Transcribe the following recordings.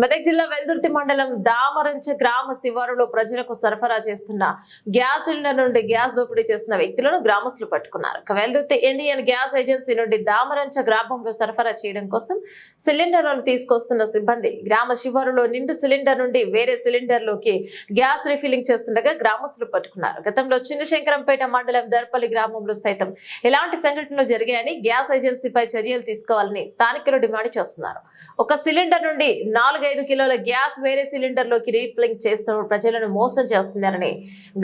మెదక్ జిల్లా వెల్దుర్తి మండలం దామరంచ గ్రామ శివారులో ప్రజలకు సరఫరా చేస్తున్న గ్యాస్ సిలిండర్ నుండి గ్యాస్ దోపిడీ చేస్తున్న వ్యక్తులను గ్రామస్తులు పట్టుకున్నారు. వెల్దుర్తి ఇండియన్ గ్యాస్ ఏజెన్సీ నుండి దామరంచ గ్రామంలో సరఫరా చేయడం కోసం సిలిండర్లను తీసుకొస్తున్న సిబ్బంది గ్రామ శివారులో నిండు సిలిండర్ నుండి వేరే సిలిండర్లోకి గ్యాస్ రిఫిలింగ్ చేస్తుండగా గ్రామస్తులు పట్టుకున్నారు. గతంలో చిన్నశంకరంపేట మండలం దర్పల్లి గ్రామంలో సైతం ఇలాంటి సంఘటనలు జరిగాయని గ్యాస్ ఏజెన్సీపై చర్యలు తీసుకోవాలని స్థానికులు డిమాండ్ చేస్తున్నారు. ఒక సిలిండర్ నుండి నాలుగు నాలుగైదు కిలోల గ్యాస్ వేరే సిలిండర్లోకి రీప్లింగ్ చేస్తూ ప్రజలను మోసం చేస్తున్నారని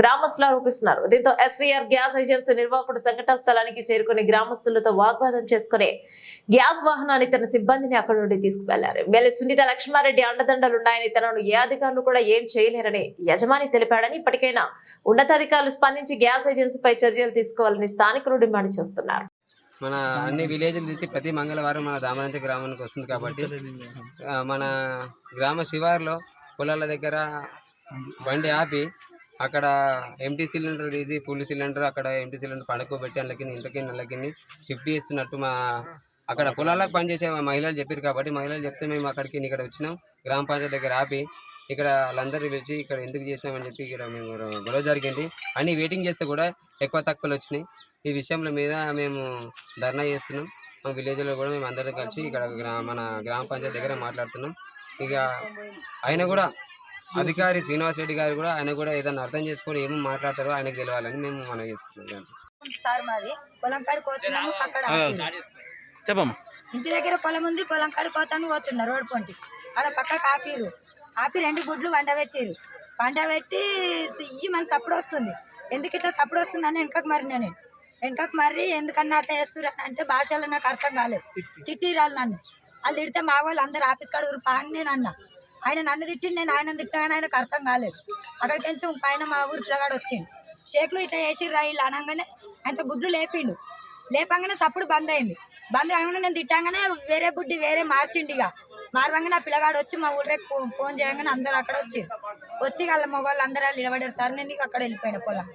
గ్రామస్తులు ఆరోపిస్తున్నారు. దీంతో ఎస్వీఆర్ గ్యాస్ ఏజెన్సీ నిర్వాహకుడు సంఘటన స్థలానికి చేరుకుని గ్రామస్తులతో వాగ్వాదం చేసుకుని గ్యాస్ వాహనాన్ని తన సిబ్బందిని అక్కడి నుండి తీసుకువెళ్ళారు. ఎమ్మెల్యే సునీత లక్ష్మారెడ్డి అండదండలున్నాయని తనను ఏ అధికారులు కూడా ఏం చేయలేరని యజమాని తెలిపాడని ఇప్పటికైనా ఉన్నతాధికారులు స్పందించి గ్యాస్ ఏజెన్సీపై చర్యలు తీసుకోవాలని స్థానికులు డిమాండ్ చేస్తున్నారు. మన అన్ని విలేజ్లు తీసి ప్రతి మంగళవారం మన దామరంచ గ్రామానికి వస్తుంది కాబట్టి మన గ్రామ శివారులో పొలాల దగ్గర బండి ఆపి అక్కడ ఎంటీ సిలిండర్ తీసి ఫుల్ సిలిండర్ అక్కడ ఎంటీ సిలిండర్ పడుకోబెట్టి అందులోకి ఇంతకి నెలకి షిఫ్ట్ చేస్తున్నట్టు మా అక్కడ పొలాలకు పనిచేసే మహిళలు చెప్పారు కాబట్టి మహిళలు చెప్తే మేము అక్కడికి ఇక్కడ వచ్చినాం. గ్రామ పంచాయతీ దగ్గర ఆపి ఇక్కడ వాళ్ళందరినీ పిలిచి ఇక్కడ ఎందుకు చేసినామని చెప్పి ఇక్కడ మేము గొడవ జరిగింది. అన్ని వెయిటింగ్ చేస్తే కూడా ఎక్కువ తక్కువలు వచ్చినాయి. ఈ విషయంలో మీద మేము ధర్నా చేస్తున్నాం. మా విలేజ్లో కూడా మేము అందరం కలిసి ఇక్కడ మన గ్రామ పంచాయతీ దగ్గర మాట్లాడుతున్నాం. ఇక ఆయన కూడా అధికారి శ్రీనివాస్ రెడ్డి గారు కూడా ఆయన కూడా ఏదైనా అర్థం చేసుకొని ఏమో మాట్లాడతారో ఆయనకు తెలియాలని మేము మనం చేసుకుంటున్నాం. సార్ మాది పొలం కాడికి పోతున్నాము అక్కడ ఆపిర్రు. చెప్పమ్మా. ఇంటి దగ్గర పొలం ఉంది పొలం కాడికి పోతాను పోతున్నారు రోడ్ పొంటి. ఆడ పక్కకు ఆపిరు. ఆపి రెండు గుడ్లు వండబెట్టిరు వండబెట్టి ఇయ్యి మన సప్పుడు వస్తుంది. ఎందుకు ఇట్లా సప్పుడు వస్తుందని వెనకకు మరినా నేను. వెనకకు మర్రి ఎందుకన్నా అట్లా వేస్తున్నారు అంటే భాషలో నాకు అర్థం కాలేదు. తిట్టిరాలు నన్ను. వాళ్ళు తిడితే మా వాళ్ళు అందరు ఆఫీస్ కాడ ఊరు పాని నేను అన్న ఆయన నన్ను తిట్టి నేను ఆయన తిట్టినా కానీ ఆయనకు అర్థం కాలేదు. అక్కడికి కొంచెం పైన మా ఊరి పిల్లగాడు వచ్చిండు. షేక్లు ఇట్లా వేసిర్రా ఇలా అనగానే ఆయనతో గుడ్లు లేపిండు. లేపంగానే సప్పుడు బంద్ అయింది. బంద్ అయ్యగానే నేను తిట్టంగానే వేరే బుడ్డి వేరే మార్చిండు ఇక. మార్వంగా నా పిల్లగాడు వచ్చి మా ఊళ్ళో ఫోన్ చేయగానే అందరు అక్కడ వచ్చి వచ్చి వాళ్ళ మొగోళ్ళు అందరూ నిలబడారు. సార్ నేను ఇక అక్కడ వెళ్ళిపోయిన పొలం